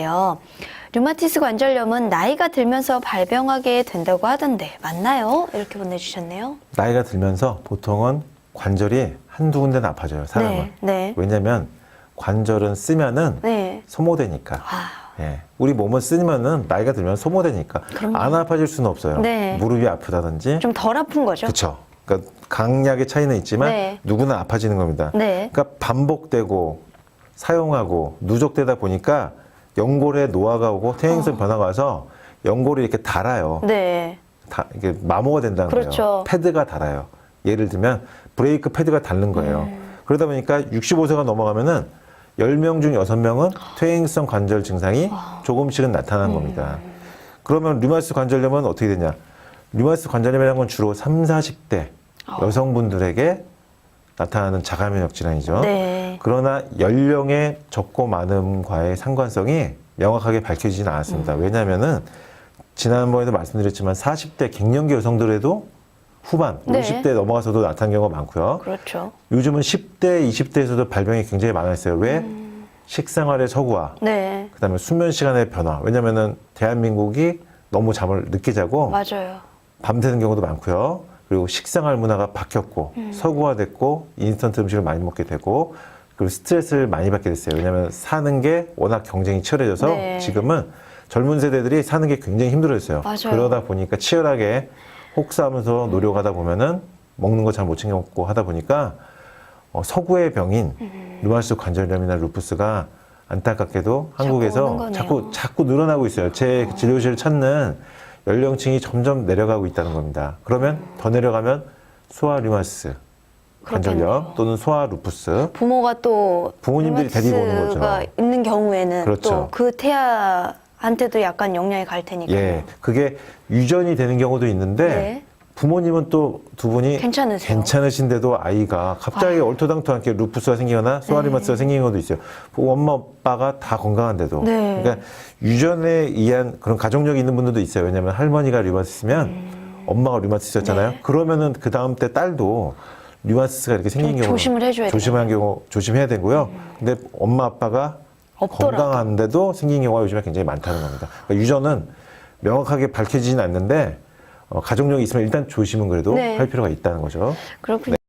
요 류마티스 관절염은 나이가 들면서 발병하게 된다고 하던데 맞나요? 이렇게 보내주셨네요. 나이가 들면서 보통은 관절이 한두 군데는 아파져요, 사람은. 네, 네, 왜냐면 관절은 쓰면은 네. 소모되니까. 아, 예. 우리 몸은 쓰면은 나이가 들면 소모되니까 그럼요. 안 아파질 수는 없어요. 네. 무릎이 아프다든지. 좀 덜 아픈 거죠? 그렇죠. 그러니까 강약의 차이는 있지만 네. 누구나 아파지는 겁니다. 네. 그러니까 반복되고 사용하고 누적되다 보니까 연골에 노화가 오고 퇴행성 변화가 와서 연골이 이렇게 달아요. 어. 네. 다 이게 마모가 된다는 그렇죠. 거예요. 패드가 달아요. 예를 들면 브레이크 패드가 닳는 거예요. 음. 그러다 보니까 65세가 넘어가면은 10명 중 6명은 퇴행성 관절 증상이 아. 조금씩은 나타나는 겁니다. 그러면 류마티스 관절염은 어떻게 되냐? 류마티스 관절염이라는 건 주로 3, 40대 여성분들에게 나타나는 자가면역 질환이죠. 네. 그러나 연령의 적고 많음과의 상관성이 명확하게 밝혀지진 음. 않았습니다. 왜냐하면은 지난번에도 말씀드렸지만 40대 갱년기 여성들에도 후반, 네. 50대 넘어가서도 나타나는 경우가 많고요. 그렇죠. 요즘은 10대, 20대에서도 발병이 굉장히 많아졌어요. 왜? 음. 식생활의 서구화, 네. 그다음에 수면 시간의 변화. 왜냐면은 대한민국이 너무 잠을 늦게 자고 맞아요. 밤새는 경우도 많고요. 그리고 식생활 문화가 바뀌었고 음. 서구화됐고 인스턴트 음식을 많이 먹게 되고 그리고 스트레스를 많이 받게 됐어요. 왜냐하면 사는 게 워낙 경쟁이 치열해져서 네. 지금은 젊은 세대들이 사는 게 굉장히 힘들어졌어요. 맞아요. 그러다 보니까 치열하게 혹사하면서 노력하다 보면은 먹는 거 잘 못 챙겨 먹고 하다 보니까 어, 서구의 병인 음. 류마티스 관절염이나 루푸스가 안타깝게도 한국에서 거네요. 자꾸 자꾸 늘어나고 있어요. 제 진료실을 찾는 연령층이 점점 내려가고 있다는 겁니다. 그러면 더 내려가면 소아 류마티스 관절염. 또는 소아 루푸스 부모가 또 부모님들이 데리고 오는 거죠. 있는 경우에는 그렇죠. 또 그 태아한테도 약간 영향이 갈 테니까요. 예 그게 유전이 되는 경우도 있는데 네. 부모님은 또 두 분이 괜찮으세요? 괜찮으신데도 아이가 갑자기 얼토당토하게 루푸스가 생기거나 소아리마스가 생기는 것도 있어요. 그 엄마 아빠가 다 건강한데도. 네. 그러니까 유전에 의한 그런 가족력이 있는 분들도 있어요. 왜냐하면 할머니가 류마티스면 음. 엄마가 류마티스였잖아요. 네. 그러면은 그 다음 때 딸도 류마티스가 이렇게 생긴 좀 경우 조심을 해줘야 조심한 경우 조심해야 되고요. 근데 엄마 아빠가 없더라도. 건강한데도 생긴 경우가 요즘에 굉장히 많다는 겁니다. 그러니까 유전은 명확하게 밝혀지진 않는데 어, 가족력이 있으면 일단 조심은 그래도 네. 할 필요가 있다는 거죠. 그렇군요.